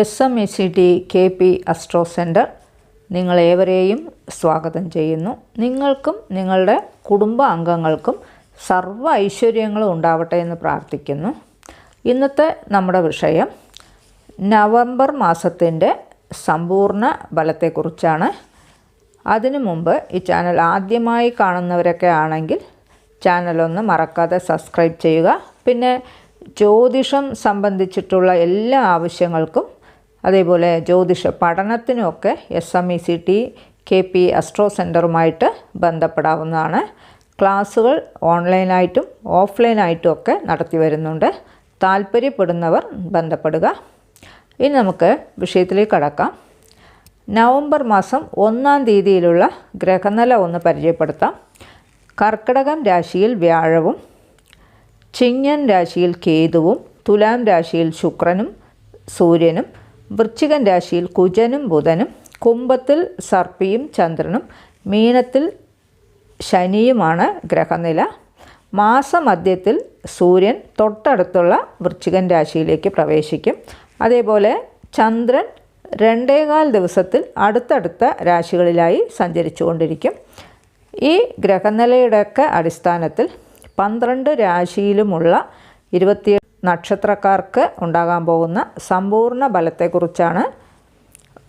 S M E C T K P astro centre നിങ്ങളേവരെയും സ്വാഗതം ചെയ്യുന്നു. നിങ്ങൾക്കും നിങ്ങളുടെ കുടുംബ അംഗങ്ങൾക്കും സർവ ഐശ്വര്യങ്ങളും ഉണ്ടാവട്ടെ എന്ന് പ്രാർത്ഥിക്കുന്നു. ഇന്നത്തെ നമ്മുടെ വിഷയം നവംബർ മാസത്തിന്റെ സമ്പൂർണ ബലത്തെക്കുറിച്ചാണ് അതിനു മുമ്പ് ഈ ചാനൽ ആദ്യമായി കാണുന്നവരൊക്കെ ആണെങ്കിൽ ചാനലൊന്ന് മറക്കാതെ സബ്സ്ക്രൈബ് ചെയ്യുക. പിന്നെ ജ്യോതിഷം സംബന്ധിച്ചിട്ടുള്ള എല്ലാ ആവശ്യങ്ങൾക്കും അതേപോലെ ജ്യോതിഷ പഠനത്തിനുമൊക്കെ S M E C T K P astro സെന്ററുമായിട്ട് ബന്ധപ്പെടാവുന്നതാണ്. ക്ലാസ്സുകൾ ഓൺലൈനായിട്ടും ഓഫ്ലൈനായിട്ടും ഒക്കെ നടത്തി വരുന്നുണ്ട്. താല്പര്യപ്പെടുന്നവർ ബന്ധപ്പെടുക. ഇനി നമുക്ക് വിഷയത്തിലേക്ക് കടക്കാം. നവംബർ മാസം ഒന്നാം തീയതിയിലുള്ള ഗ്രഹനില ഒന്ന് പരിചയപ്പെടുത്താം. കർക്കിടകം രാശിയിൽ വ്യാഴവും ചിങ്ങൻ രാശിയിൽ കേതുവും തുലാം രാശിയിൽ ശുക്രനും സൂര്യനും വൃശ്ചികൻ രാശിയിൽ കുജനും ബുധനും കുംഭത്തിൽ സർപ്പിയും ചന്ദ്രനും മീനത്തിൽ ശനിയുമാണ് ഗ്രഹനില. മാസമധ്യത്തിൽ സൂര്യൻ തൊട്ടടുത്തുള്ള വൃശ്ചികൻ രാശിയിലേക്ക് പ്രവേശിക്കും. അതേപോലെ ചന്ദ്രൻ രണ്ടേകാൽ ദിവസത്തിൽ അടുത്തടുത്ത രാശികളിലായി സഞ്ചരിച്ചുകൊണ്ടിരിക്കും. ഈ ഗ്രഹനിലയുടെയൊക്കെ അടിസ്ഥാനത്തിൽ പന്ത്രണ്ട് രാശിയിലുമുള്ള ഇരുപത്തി നക്ഷത്രക്കാർക്ക് ഉണ്ടാകാൻ പോകുന്ന സമ്പൂർണ ബലത്തെക്കുറിച്ചാണ്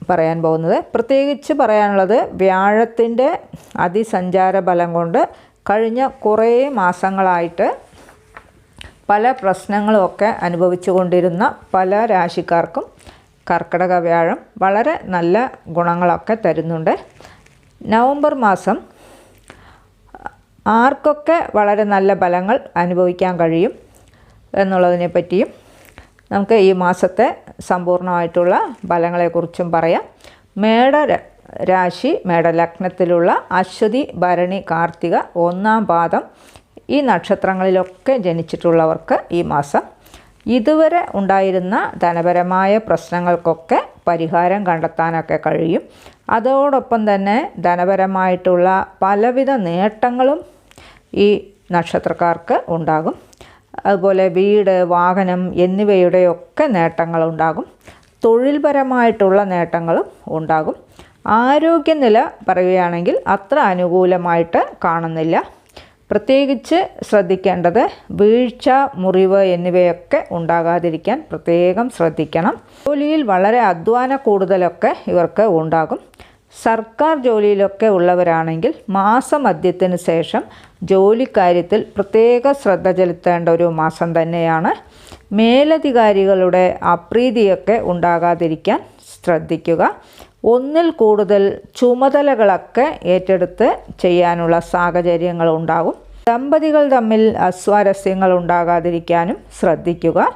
പറയാൻ പോകുന്നത്. പ്രത്യേകിച്ച് പറയാനുള്ളത് വ്യാഴത്തിന്റെ അതിസഞ്ചാര ബലം കൊണ്ട് കഴിഞ്ഞ കുറേ മാസങ്ങളായിട്ട് പല പ്രശ്നങ്ങളുമൊക്കെ അനുഭവിച്ചു കൊണ്ടിരുന്ന പല രാശിക്കാർക്കും കർക്കിടക വ്യാഴം വളരെ നല്ല ഗുണങ്ങളൊക്കെ തരുന്നുണ്ട്. നവംബർ മാസം ആർക്കൊക്കെ വളരെ നല്ല ഫലങ്ങൾ അനുഭവിക്കാൻ കഴിയും. എന്നുള്ളതിനെ പറ്റിയും നമുക്ക് ഈ മാസത്തെ സമ്പൂർണമായിട്ടുള്ള ഫലങ്ങളെക്കുറിച്ചും പറയാം. മേട രാശി മേടലഗ്നത്തിലുള്ള അശ്വതി ഭരണി കാർത്തിക ഒന്നാം പാദം ഈ നക്ഷത്രങ്ങളിലൊക്കെ ജനിച്ചിട്ടുള്ളവർക്ക് ഈ മാസം ഇതുവരെ ഉണ്ടായിരുന്ന ധനപരമായ പ്രശ്നങ്ങൾക്കൊക്കെ പരിഹാരം കണ്ടെത്താനൊക്കെ കഴിയും. അതോടൊപ്പം തന്നെ ധനപരമായിട്ടുള്ള പലവിധ നേട്ടങ്ങളും ഈ നക്ഷത്രക്കാർക്ക് ഉണ്ടാകും. അതുപോലെ വീട് വാഹനം എന്നിവയുടെയൊക്കെ നേട്ടങ്ങളുണ്ടാകും. തൊഴിൽപരമായിട്ടുള്ള നേട്ടങ്ങളും ഉണ്ടാകും. ആരോഗ്യനില പറയുകയാണെങ്കിൽ അത്ര അനുകൂലമായിട്ട് കാണുന്നില്ല. പ്രത്യേകിച്ച് ശ്രദ്ധിക്കേണ്ടത് വീഴ്ച മുറിവ് എന്നിവയൊക്കെ ഉണ്ടാകാതിരിക്കാൻ പ്രത്യേകം ശ്രദ്ധിക്കണം. ജോലിയിൽ വളരെ അധ്വാന കൂടുതലൊക്കെ ഇവർക്ക് ഉണ്ടാകും. സർക്കാർ ജോലിയിലൊക്കെ ഉള്ളവരാണെങ്കിൽ മാസമധ്യത്തിന് ശേഷം ജോലിക്കാര്യത്തിൽ പ്രത്യേക ശ്രദ്ധ ചെലുത്തേണ്ട ഒരു മാസം തന്നെയാണ്. മേലധികാരികളുടെ അപ്രീതിയൊക്കെ ഉണ്ടാകാതിരിക്കാൻ ശ്രദ്ധിക്കുക. ഒന്നിൽ കൂടുതൽ ചുമതലകളൊക്കെ ഏറ്റെടുത്ത് ചെയ്യാനുള്ള സാഹചര്യങ്ങൾ ഉണ്ടാകും. ദമ്പതികൾ തമ്മിൽ അസ്വാരസ്യങ്ങൾ ഉണ്ടാകാതിരിക്കാനും ശ്രദ്ധിക്കുക.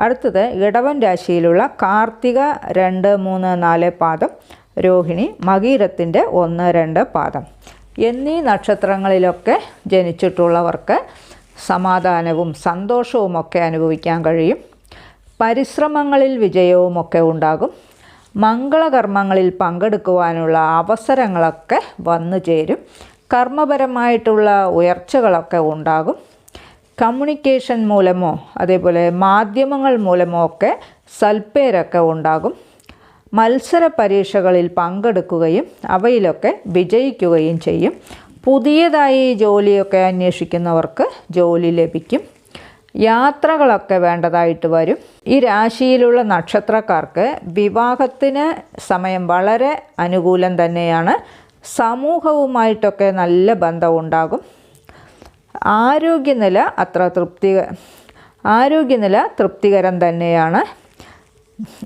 അടുത്തത് ഇടവൻ രാശിയിലുള്ള കാർത്തിക രണ്ട് മൂന്ന് നാല് പാദം. രോഹിണി മകീരത്തിന്റെ ഒന്ന് രണ്ട് പാദം. എന്നീ നക്ഷത്രങ്ങളിലൊക്കെ ജനിച്ചിട്ടുള്ളവർക്ക് സമാധാനവും സന്തോഷവുമൊക്കെ അനുഭവിക്കാൻ കഴിയും. പരിശ്രമങ്ങളിൽ വിജയവുമൊക്കെ ഉണ്ടാകും. മംഗളകർമ്മങ്ങളിൽ പങ്കെടുക്കുവാനുള്ള അവസരങ്ങളൊക്കെ വന്നു ചേരും. കർമ്മപരമായിട്ടുള്ള ഉയർച്ചകളൊക്കെ ഉണ്ടാകും. കമ്മ്യൂണിക്കേഷൻ മൂലമോ അതേപോലെ മാധ്യമങ്ങൾ മൂലമോ ഒക്കെ സൽപ്പേരൊക്കെ ഉണ്ടാകും. മത്സര പരീക്ഷകളിൽ പങ്കെടുക്കുകയും അവയിലൊക്കെ വിജയിക്കുകയും ചെയ്യും. പുതിയതായി ജോലിയൊക്കെ അന്വേഷിക്കുന്നവർക്ക് ജോലി ലഭിക്കും. യാത്രകളൊക്കെ വേണ്ടതായിട്ട് വരും. ഈ രാശിയിലുള്ള നക്ഷത്രക്കാർക്ക് വിവാഹത്തിന് സമയം വളരെ അനുകൂലം തന്നെയാണ്. സമൂഹവുമായിട്ടൊക്കെ നല്ല ബന്ധമുണ്ടാകും. ആരോഗ്യനില അത്ര തൃപ്തി ആരോഗ്യനില തൃപ്തികരം തന്നെയാണ്.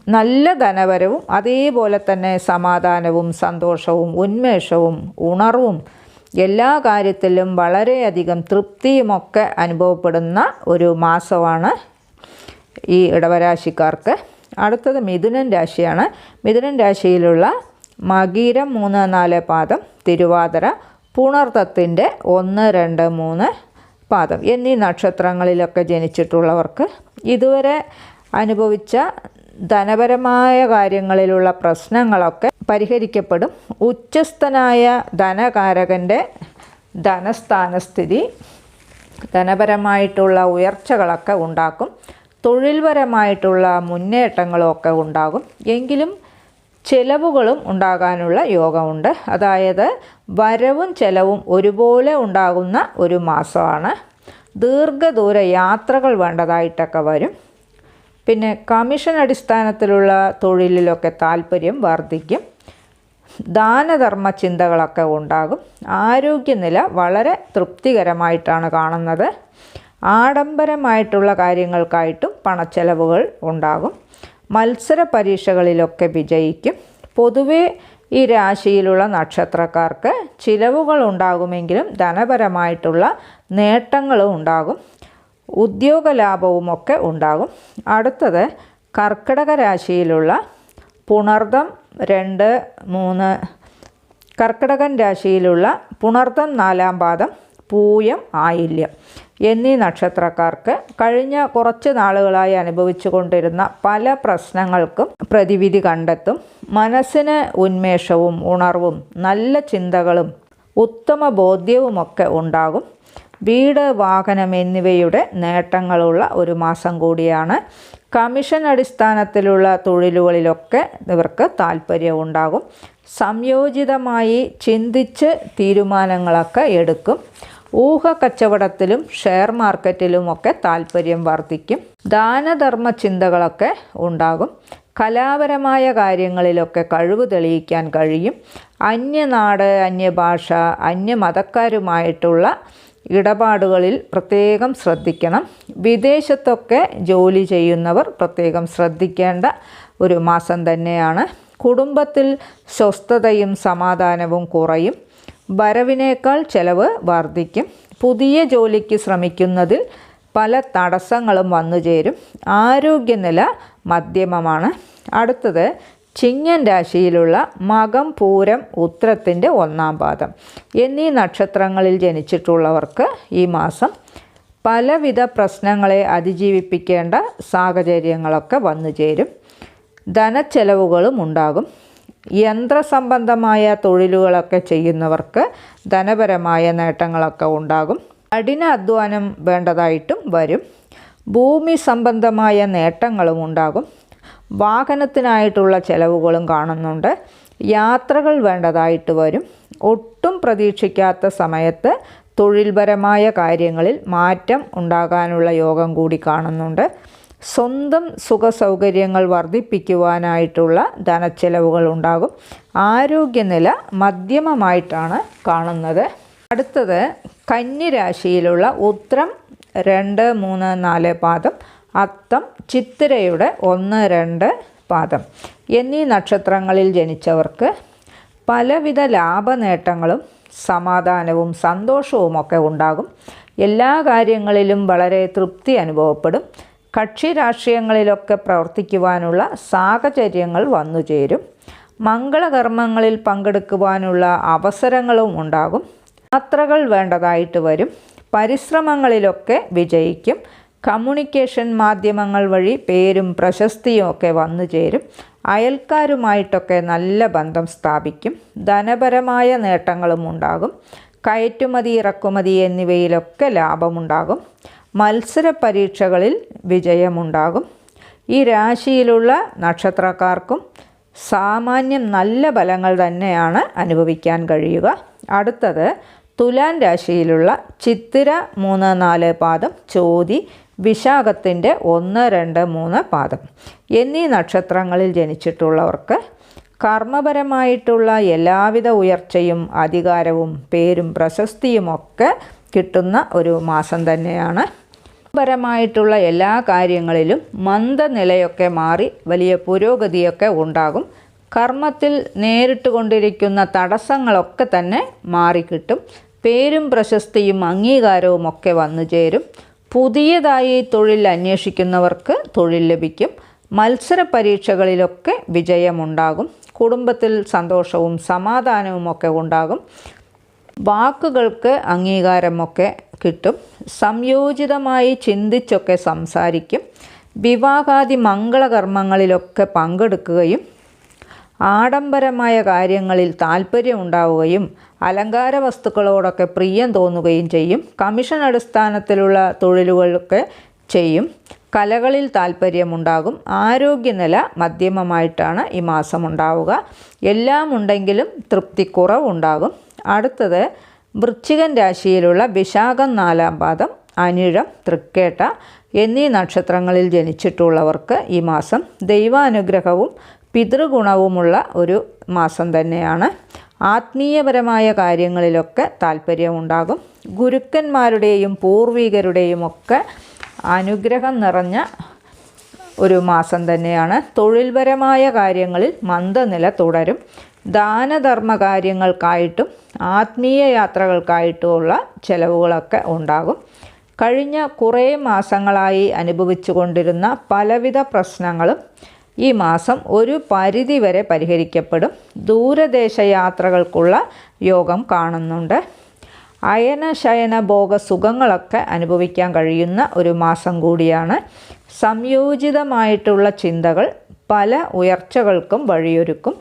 നല്ല ധനപരവും അതേപോലെ തന്നെ സമാധാനവും സന്തോഷവും ഉന്മേഷവും ഉണർവും എല്ലാ കാര്യത്തിലും വളരെയധികം തൃപ്തിയുമൊക്കെ അനുഭവപ്പെടുന്ന ഒരു മാസമാണ് ഈ ഇടവരാശിക്കാർക്ക്. അടുത്തത് മിഥുനൻ രാശിയാണ്. മിഥുനൻ രാശിയിലുള്ള മകീരം മൂന്ന് നാല് പാദം തിരുവാതിര പുണർത്തത്തിന്റെ ഒന്ന് രണ്ട് മൂന്ന് പാദം എന്നീ നക്ഷത്രങ്ങളിലൊക്കെ ജനിച്ചിട്ടുള്ളവർക്ക് ഇതുവരെ അനുഭവിച്ച ധനപരമായ കാര്യങ്ങളിലുള്ള പ്രശ്നങ്ങളൊക്കെ പരിഹരിക്കപ്പെടും. ഉച്ചസ്ഥനായ ധനകാരകന്റെ ധനസ്ഥാനസ്ഥിതി ധനപരമായിട്ടുള്ള ഉയർച്ചകളൊക്കെ ഉണ്ടാക്കും. തൊഴിൽപരമായിട്ടുള്ള മുന്നേറ്റങ്ങളൊക്കെ ഉണ്ടാകും. എങ്കിലും ചിലവുകളും ഉണ്ടാകാനുള്ള യോഗമുണ്ട്. അതായത് വരവും ചെലവും ഒരുപോലെ ഉണ്ടാകുന്ന ഒരു മാസമാണ്. ദീർഘദൂര യാത്രകൾ വേണ്ടതായിട്ടൊക്കെ വരും. പിന്നെ കമ്മീഷൻ അടിസ്ഥാനത്തിലുള്ള തൊഴിലിലൊക്കെ താല്പര്യം വർദ്ധിക്കും. ദാനധർമ്മ ചിന്തകളൊക്കെ ഉണ്ടാകും. ആരോഗ്യനില വളരെ തൃപ്തികരമായിട്ടാണ് കാണുന്നത്. ആഡംബരമായിട്ടുള്ള കാര്യങ്ങൾക്കായിട്ടും പണച്ചെലവുകൾ ഉണ്ടാകും. മത്സര പരീക്ഷകളിലൊക്കെ വിജയിക്കും. പൊതുവേ ഈ രാശിയിലുള്ള നക്ഷത്രക്കാർക്ക് ചിലവുകൾ ഉണ്ടാകുമെങ്കിലും ധനപരമായിട്ടുള്ള നേട്ടങ്ങളും ഉണ്ടാകും. ഉദ്യോഗ ലാഭവുമൊക്കെ ഉണ്ടാകും. അടുത്തത് കർക്കിടക രാശിയിലുള്ള പുണർദം രണ്ട് മൂന്ന്. കർക്കിടകൻ രാശിയിലുള്ള പുണർദം നാലാം പാദം പൂയം ആയില്യം എന്നീ നക്ഷത്രക്കാർക്ക് കഴിഞ്ഞ കുറച്ച് നാളുകളായി അനുഭവിച്ചു കൊണ്ടിരുന്ന പല പ്രശ്നങ്ങൾക്കും പ്രതിവിധി കണ്ടെത്തും. മനസ്സിന് ഉന്മേഷവും ഉണർവും നല്ല ചിന്തകളും ഉത്തമ ബോധ്യവുമൊക്കെ ഉണ്ടാകും. വീട് വാഹനം എന്നിവയുടെ നേട്ടങ്ങളുള്ള ഒരു മാസം കൂടിയാണ്. കമ്മീഷൻ അടിസ്ഥാനത്തിലുള്ള തൊഴിലുകളിലൊക്കെ ഇവർക്ക് താല്പര്യമുണ്ടാകും. സംയോജിതമായി ചിന്തിച്ച് തീരുമാനങ്ങളൊക്കെ എടുക്കും. ഊഹ കച്ചവടത്തിലും ഷെയർ മാർക്കറ്റിലുമൊക്കെ താല്പര്യം വർദ്ധിക്കും. ദാനധർമ്മ ചിന്തകളൊക്കെ ഉണ്ടാകും. കലാപരമായ കാര്യങ്ങളിലൊക്കെ കഴിവ് തെളിയിക്കാൻ കഴിയും. അന്യനാട് അന്യഭാഷ അന്യമതക്കാരുമായിട്ടുള്ള ഇടപാടുകളിൽ പ്രത്യേകം ശ്രദ്ധിക്കണം. വിദേശത്തൊക്കെ ജോലി ചെയ്യുന്നവർ പ്രത്യേകം ശ്രദ്ധിക്കേണ്ട ഒരു മാസം തന്നെയാണ്. കുടുംബത്തിൽ സ്വസ്ഥതയും സമാധാനവും കുറയും. വരവിനേക്കാൾ ചെലവ് വർദ്ധിക്കും. പുതിയ ജോലിക്ക് ശ്രമിക്കുന്നതിൽ പല തടസ്സങ്ങളും വന്നു ചേരും ആരോഗ്യനില മധ്യമമാണ്. അടുത്തത് ചിങ്ങൻ രാശിയിലുള്ള മകം പൂരം ഉത്രത്തിന്റെ ഒന്നാം പാദം. എന്നീ നക്ഷത്രങ്ങളിൽ ജനിച്ചിട്ടുള്ളവർക്ക് ഈ മാസം പലവിധ പ്രശ്നങ്ങളെ അതിജീവിപ്പിക്കേണ്ട സാഹചര്യങ്ങളൊക്കെ വന്നു ചേരും. ധനച്ചെലവുകളും ഉണ്ടാകും. യന്ത്രസംബന്ധമായ തൊഴിലുകളൊക്കെ ചെയ്യുന്നവർക്ക് ധനപരമായ നേട്ടങ്ങളൊക്കെ ഉണ്ടാകും. കഠിന അധ്വാനം വേണ്ടതായിട്ടും വരും. ഭൂമി സംബന്ധമായ നേട്ടങ്ങളും ഉണ്ടാകും. വാഹനത്തിനായിട്ടുള്ള ചിലവുകളും കാണുന്നുണ്ട്. യാത്രകൾ വേണ്ടതായിട്ട് വരും. ഒട്ടും പ്രതീക്ഷിക്കാത്ത സമയത്ത് തൊഴിൽപരമായ കാര്യങ്ങളിൽ മാറ്റം ഉണ്ടാകാനുള്ള യോഗം കൂടി കാണുന്നുണ്ട്. സ്വന്തം സുഖ സൗകര്യങ്ങൾ വർദ്ധിപ്പിക്കുവാനായിട്ടുള്ള ധനച്ചെലവുകൾ ഉണ്ടാകും. ആരോഗ്യനില മധ്യമമായിട്ടാണ് കാണുന്നത്. അടുത്തത് കന്നിരാശിയിലുള്ള ഉത്രം രണ്ട് മൂന്ന് നാല് പാദം. അത്തം ചിത്തിരയുടെ ഒന്ന് രണ്ട് പാദം. എന്നീ നക്ഷത്രങ്ങളിൽ ജനിച്ചവർക്ക് പലവിധ ലാഭനേട്ടങ്ങളും സമാധാനവും സന്തോഷവും ഒക്കെ ഉണ്ടാകും. എല്ലാ കാര്യങ്ങളിലും വളരെ തൃപ്തി അനുഭവപ്പെടും. കക്ഷി രാഷ്ട്രീയങ്ങളിലൊക്കെ പ്രവർത്തിക്കുവാനുള്ള സാഹചര്യങ്ങൾ വന്നു ചേരും. മംഗളകർമ്മങ്ങളിൽ പങ്കെടുക്കുവാനുള്ള അവസരങ്ങളും ഉണ്ടാകും. യാത്രകൾ വേണ്ടതായിട്ട് വരും. പരിശ്രമങ്ങളിലൊക്കെ വിജയിക്കും. കമ്മ്യൂണിക്കേഷൻ മാധ്യമങ്ങൾ വഴി പേരും പ്രശസ്തിയും ഒക്കെ വന്നു ചേരും. അയൽക്കാരുമായിട്ടൊക്കെ നല്ല ബന്ധം സ്ഥാപിക്കും. ധനപരമായ നേട്ടങ്ങളും ഉണ്ടാകും. കയറ്റുമതി ഇറക്കുമതി എന്നിവയിലൊക്കെ ലാഭമുണ്ടാകും. മത്സര പരീക്ഷകളിൽ വിജയമുണ്ടാകും. ഈ രാശിയിലുള്ള നക്ഷത്രക്കാർക്കും സാമാന്യം നല്ല ഫലങ്ങൾ തന്നെയാണ് അനുഭവിക്കാൻ കഴിയുക. അടുത്തത് തുലാൻ രാശിയിലുള്ള ചിത്തിര മൂന്ന് നാല് പാദം ചോതി വിശാഖത്തിന്റെ ഒന്ന് രണ്ട് മൂന്ന് പാദം. എന്നീ നക്ഷത്രങ്ങളിൽ ജനിച്ചിട്ടുള്ളവർക്ക് കർമ്മപരമായിട്ടുള്ള എല്ലാവിധ ഉയർച്ചയും അധികാരവും പേരും പ്രശസ്തിയുമൊക്കെ കിട്ടുന്ന ഒരു മാസം തന്നെയാണ്. പരമായിട്ടുള്ള എല്ലാ കാര്യങ്ങളിലും മന്ദനിലയൊക്കെ മാറി വലിയ പുരോഗതിയൊക്കെ ഉണ്ടാകും. കർമ്മത്തിൽ നേരിട്ട് കൊണ്ടിരിക്കുന്ന തടസ്സങ്ങളൊക്കെ തന്നെ മാറിക്കിട്ടും. പേരും പ്രശസ്തിയും അംഗീകാരവും ഒക്കെ വന്നു ചേരും പുതിയതായി തൊഴിൽ അന്വേഷിക്കുന്നവർക്ക് തൊഴിൽ ലഭിക്കും. മത്സര പരീക്ഷകളിലൊക്കെ വിജയമുണ്ടാകും. കുടുംബത്തിൽ സന്തോഷവും സമാധാനവും ഒക്കെ ഉണ്ടാകും. വാക്കുകൾക്ക് അംഗീകാരമൊക്കെ കിട്ടും. സംയോജിതമായി ചിന്തിച്ചൊക്കെ സംസാരിക്കും. വിവാഹാദി മംഗളകർമ്മങ്ങളിലൊക്കെ പങ്കെടുക്കുകയും ആഡംബരമായ കാര്യങ്ങളിൽ താല്പര്യം ഉണ്ടാവുകയും അലങ്കാര വസ്തുക്കളോടൊക്കെ പ്രിയം തോന്നുകയും ചെയ്യും. കമ്മീഷൻ അടിസ്ഥാനത്തിലുള്ള തൊഴിലുകളൊക്കെ ചെയ്യും. കലകളിൽ താല്പര്യമുണ്ടാകും ആരോഗ്യനില മധ്യമമായിട്ടാണ് ഈ മാസം ഉണ്ടാവുക. എല്ലാം ഉണ്ടെങ്കിലും തൃപ്തി കുറവുണ്ടാകും. അടുത്തത് വൃശ്ചികൻ രാശിയിലുള്ള വിശാഖം നാലാം പാദം അനിഴം തൃക്കേട്ട എന്നീ നക്ഷത്രങ്ങളിൽ ജനിച്ചിട്ടുള്ളവർക്ക് ഈ മാസം ദൈവാനുഗ്രഹവും പിതൃഗുണവുമുള്ള ഒരു മാസം തന്നെയാണ്. ആത്മീയപരമായ കാര്യങ്ങളിലൊക്കെ താല്പര്യമുണ്ടാകും ഗുരുക്കന്മാരുടെയും പൂർവികരുടെയും ഒക്കെ അനുഗ്രഹം നിറഞ്ഞ ഒരു മാസം തന്നെയാണ്. തൊഴിൽപരമായ കാര്യങ്ങളിൽ മന്ദനില തുടരും. ദാനധർമ്മ കാര്യങ്ങൾക്കായിട്ടും ആത്മീയ യാത്രകൾക്കായിട്ടുമുള്ള ചെലവുകളൊക്കെ ഉണ്ടാകും. കഴിഞ്ഞ കുറേ മാസങ്ങളായി അനുഭവിച്ചു കൊണ്ടിരുന്ന പലവിധ പ്രശ്നങ്ങളും ഈ മാസം ഒരു പരിധി വരെ പരിഹരിക്കപ്പെടും. ദൂരദേശ യാത്രകൾക്കുള്ള യോഗം കാണുന്നുണ്ട്. അയന ശയന ഭോഗ സുഖങ്ങളൊക്കെ അനുഭവിക്കാൻ കഴിയുന്ന ഒരു മാസം കൂടിയാണ്. സംയോജിതമായിട്ടുള്ള ചിന്തകൾ പല ഉയർച്ചകൾക്കും വഴിയൊരുക്കും.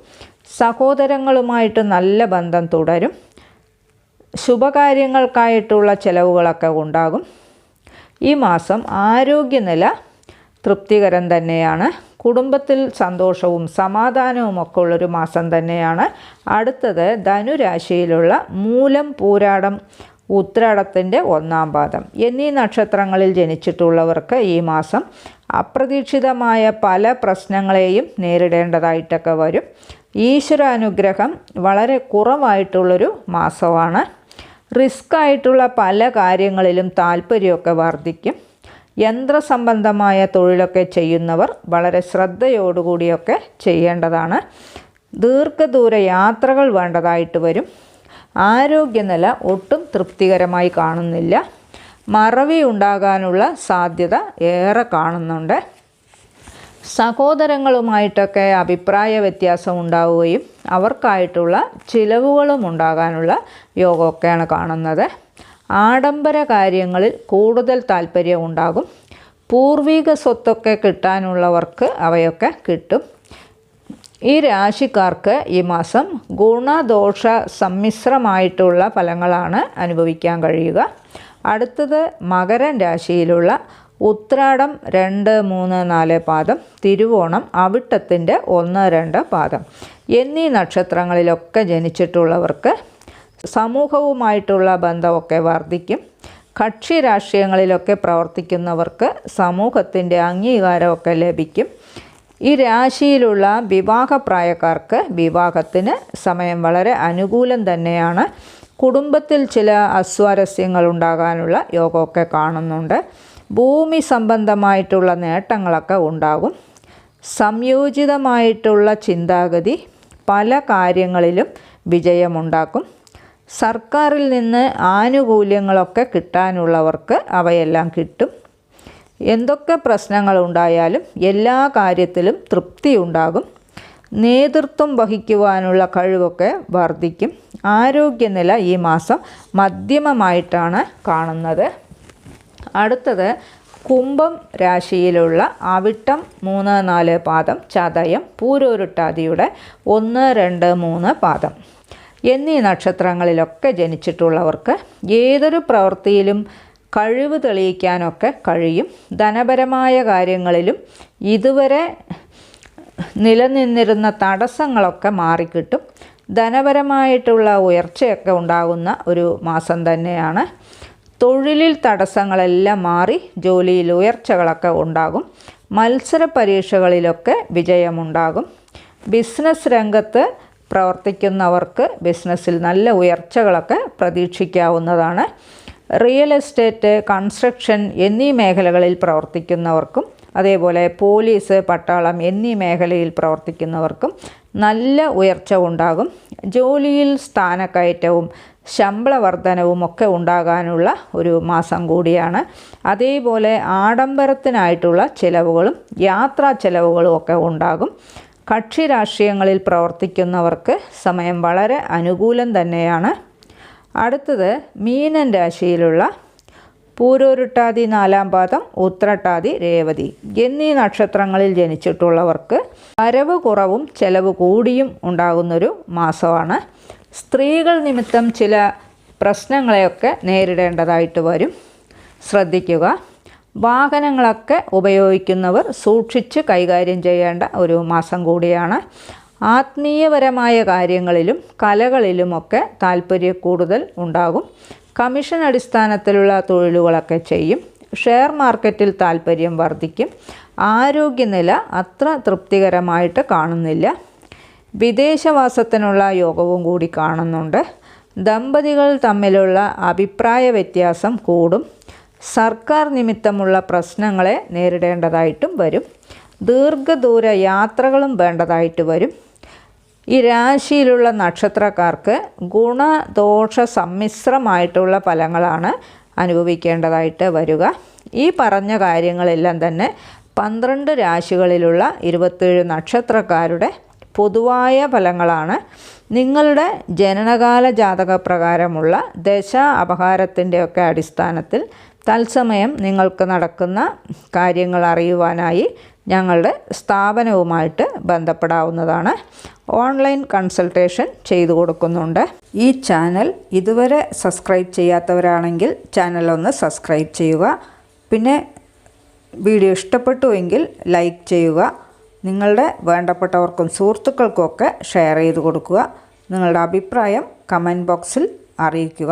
സഹോദരങ്ങളുമായിട്ട് നല്ല ബന്ധം തുടരും. ശുഭകാര്യങ്ങൾക്കായിട്ടുള്ള ചിലവുകളൊക്കെ ഉണ്ടാകും. ഈ മാസം ആരോഗ്യനില തൃപ്തികരം തന്നെയാണ്. കുടുംബത്തിൽ സന്തോഷവും സമാധാനവും ഒക്കെ ഉള്ളൊരു മാസം തന്നെയാണ്. അടുത്തത് ധനുരാശിയിലുള്ള മൂലം പൂരാടം ഉത്രാടത്തിന്റെ ഒന്നാം പാദം. എന്നീ നക്ഷത്രങ്ങളിൽ ജനിച്ചിട്ടുള്ളവർക്ക് ഈ മാസം അപ്രതീക്ഷിതമായ പല പ്രശ്നങ്ങളെയും നേരിടേണ്ടതായിട്ടൊക്കെ വരും. ഈശ്വരാനുഗ്രഹം വളരെ കുറവായിട്ടുള്ളൊരു മാസമാണ്. റിസ്ക് ആയിട്ടുള്ള പല കാര്യങ്ങളിലും താല്പര്യമൊക്കെ വർദ്ധിക്കും. യന്ത്രസംബന്ധമായ തൊഴിലൊക്കെ ചെയ്യുന്നവർ വളരെ ശ്രദ്ധയോടുകൂടിയൊക്കെ ചെയ്യേണ്ടതാണ്. ദീർഘദൂര യാത്രകൾ വേണ്ടതായിട്ട് വരും. ആരോഗ്യനില ഒട്ടും തൃപ്തികരമായി കാണുന്നില്ല. മറവി ഉണ്ടാകാനുള്ള സാധ്യത ഏറെ കാണുന്നുണ്ട്. സഹോദരങ്ങളുമായിട്ടൊക്കെ അഭിപ്രായ വ്യത്യാസം ഉണ്ടാവുകയും അവർക്കായിട്ടുള്ള ചിലവുകളും ഉണ്ടാകാനുള്ള യോഗമൊക്കെയാണ് കാണുന്നത്. ആഡംബര കാര്യങ്ങളിൽ കൂടുതൽ താല്പര്യം ഉണ്ടാകും. പൂർവിക സ്വത്തൊക്കെ കിട്ടാനുള്ളവർക്ക് അവയൊക്കെ കിട്ടും. ഈ രാശിക്കാർക്ക് ഈ മാസം ഗുണദോഷ സമ്മിശ്രമായിട്ടുള്ള ഫലങ്ങളാണ് അനുഭവിക്കാൻ കഴിയുക. അടുത്തത് മകരൻ രാശിയിലുള്ള ഉത്രാടം രണ്ട് മൂന്ന് നാല് പാദം തിരുവോണം അവിട്ടത്തിന്റെ ഒന്ന് രണ്ട് പാദം എന്നീ നക്ഷത്രങ്ങളിലൊക്കെ ജനിച്ചിട്ടുള്ളവർക്ക് സമൂഹവുമായിട്ടുള്ള ബന്ധമൊക്കെ വർദ്ധിക്കും. കക്ഷി രാഷ്ട്രീയങ്ങളിലൊക്കെ പ്രവർത്തിക്കുന്നവർക്ക് സമൂഹത്തിന്റെ അംഗീകാരമൊക്കെ ലഭിക്കും. ഈ രാശിയിലുള്ള വിവാഹപ്രായക്കാർക്ക് വിവാഹത്തിന് സമയം വളരെ അനുകൂലം തന്നെയാണ്. കുടുംബത്തിൽ ചില അസ്വാരസ്യങ്ങൾ ഉണ്ടാകാനുള്ള യോഗമൊക്കെ കാണുന്നുണ്ട്. ഭൂമി സംബന്ധമായിട്ടുള്ള നേട്ടങ്ങളൊക്കെ ഉണ്ടാകും. സംയോജിതമായിട്ടുള്ള ചിന്താഗതി പല കാര്യങ്ങളിലും വിജയമുണ്ടാക്കും. സർക്കാരിൽ നിന്ന് ആനുകൂല്യങ്ങളൊക്കെ കിട്ടാനുള്ളവർക്ക് അവയെല്ലാം കിട്ടും. എന്തൊക്കെ പ്രശ്നങ്ങൾ ഉണ്ടായാലും എല്ലാ കാര്യത്തിലും തൃപ്തി ഉണ്ടാകും. നേതൃത്വം വഹിക്കുവാനുള്ള കഴിവൊക്കെ വർദ്ധിക്കും. ആരോഗ്യനില ഈ മാസം മധ്യമമായിട്ടാണ് കാണുന്നത്. അടുത്തത് കുംഭം രാശിയിലുള്ള അവിട്ടം മൂന്ന് നാല് പാദം ചതയം പൂരോരുട്ടാതിയുടെ ഒന്ന് രണ്ട് മൂന്ന് പാദം. എന്നീ നക്ഷത്രങ്ങളിലൊക്കെ ജനിച്ചിട്ടുള്ളവർക്ക് ഏതൊരു പ്രവൃത്തിയിലും കഴിവ് തെളിയിക്കാനൊക്കെ കഴിയും. ധനപരമായ കാര്യങ്ങളിലും ഇതുവരെ നിലനിന്നിരുന്ന തടസ്സങ്ങളൊക്കെ മാറിക്കിട്ടും. ധനപരമായിട്ടുള്ള ഉയർച്ചയൊക്കെ ഉണ്ടാകുന്ന ഒരു മാസം തന്നെയാണ്. തൊഴിലിൽ തടസ്സങ്ങളെല്ലാം മാറി ജോലിയിൽ ഉയർച്ചകളൊക്കെ ഉണ്ടാകും. മത്സര പരീക്ഷകളിലൊക്കെ വിജയമുണ്ടാകും. ബിസിനസ് രംഗത്ത് പ്രവർത്തിക്കുന്നവർക്ക് ബിസിനസ്സിൽ നല്ല ഉയർച്ചകളൊക്കെ പ്രതീക്ഷിക്കാവുന്നതാണ്. റിയൽ എസ്റ്റേറ്റ് കൺസ്ട്രക്ഷൻ എന്നീ മേഖലകളിൽ പ്രവർത്തിക്കുന്നവർക്കും അതേപോലെ പോലീസ് പട്ടാളം എന്നീ മേഖലയിൽ പ്രവർത്തിക്കുന്നവർക്കും നല്ല ഉയർച്ച ഉണ്ടാകും. ജോലിയിൽ സ്ഥാനക്കയറ്റവും ശമ്പള വർധനവും ഒക്കെ ഉണ്ടാകാനുള്ള ഒരു മാസം കൂടിയാണ്. അതേപോലെ ആഡംബരത്തിനായിട്ടുള്ള ചിലവുകളും യാത്രാ ചിലവുകളും ഒക്കെ ഉണ്ടാകും. കക്ഷി രാഷ്ട്രീയങ്ങളിൽ പ്രവർത്തിക്കുന്നവർക്ക് സമയം വളരെ അനുകൂലം തന്നെയാണ്. അടുത്തത് മീനൻ രാശിയിലുള്ള പൂരോരുട്ടാതി നാലാം പാദം ഉത്രട്ടാതി രേവതി എന്നീ നക്ഷത്രങ്ങളിൽ ജനിച്ചിട്ടുള്ളവർക്ക് വരവ് കുറവും ചെലവ് കൂടിയും ഉണ്ടാകുന്നൊരു മാസമാണ്. സ്ത്രീകൾ നിമിത്തം ചില പ്രശ്നങ്ങളെയൊക്കെ നേരിടേണ്ടതായിട്ട് വരും. ശ്രദ്ധിക്കുക. വാഹനങ്ങളൊക്കെ ഉപയോഗിക്കുന്നവർ സൂക്ഷിച്ച് കൈകാര്യം ചെയ്യേണ്ട ഒരു മാസം കൂടിയാണ്. ആത്മീയപരമായ കാര്യങ്ങളിലും കലകളിലുമൊക്കെ താല്പര്യ കൂടുതൽ ഉണ്ടാകും. കമ്മീഷൻ അടിസ്ഥാനത്തിലുള്ള തൊഴിലുകളൊക്കെ ചെയ്യും. ഷെയർ മാർക്കറ്റിൽ താല്പര്യം വർദ്ധിക്കും. ആരോഗ്യനില അത്ര തൃപ്തികരമായിട്ട് കാണുന്നില്ല. വിദേശവാസത്തിനുള്ള യോഗവും കൂടി കാണുന്നുണ്ട്. ദമ്പതികൾ തമ്മിലുള്ള അഭിപ്രായ വ്യത്യാസം കൂടും. സർക്കാർ നിമിത്തമുള്ള പ്രശ്നങ്ങളെ നേരിടേണ്ടതായിട്ടും വരും. ദീർഘദൂര യാത്രകളും വേണ്ടതായിട്ട് വരും. ഈ രാശിയിലുള്ള നക്ഷത്രക്കാർക്ക് ഗുണദോഷ സമ്മിശ്രമായിട്ടുള്ള ഫലങ്ങളാണ് അനുഭവിക്കേണ്ടതായിട്ട് വരിക. ഈ പറഞ്ഞ കാര്യങ്ങളെല്ലാം തന്നെ പന്ത്രണ്ട് രാശികളിലുള്ള ഇരുപത്തേഴ് നക്ഷത്രക്കാരുടെ പൊതുവായ ഫലങ്ങളാണ്. നിങ്ങളുടെ ജനനകാല ജാതക പ്രകാരമുള്ള ദശ അപഹാരത്തിന്റെയൊക്കെ അടിസ്ഥാനത്തിൽ തത്സമയം നിങ്ങൾക്ക് നടക്കുന്ന കാര്യങ്ങൾ അറിയുവാനായി ഞങ്ങളുടെ സ്ഥാപനവുമായിട്ട് ബന്ധപ്പെടാവുന്നതാണ്. ഓൺലൈൻ കൺസൾട്ടേഷൻ ചെയ്തു കൊടുക്കുന്നുണ്ട്. ഈ ചാനൽ ഇതുവരെ സബ്സ്ക്രൈബ് ചെയ്യാത്തവരാണെങ്കിൽ ചാനൽ ഒന്ന് സബ്സ്ക്രൈബ് ചെയ്യുക. പിന്നെ വീഡിയോ ഇഷ്ടപ്പെട്ടുവെങ്കിൽ ലൈക്ക് ചെയ്യുക. നിങ്ങളുടെ വേണ്ടപ്പെട്ടവർക്കും സുഹൃത്തുക്കൾക്കുമൊക്കെ ഷെയർ ചെയ്ത് കൊടുക്കുക. നിങ്ങളുടെ അഭിപ്രായം കമന്റ് ബോക്സിൽ അറിയിക്കുക.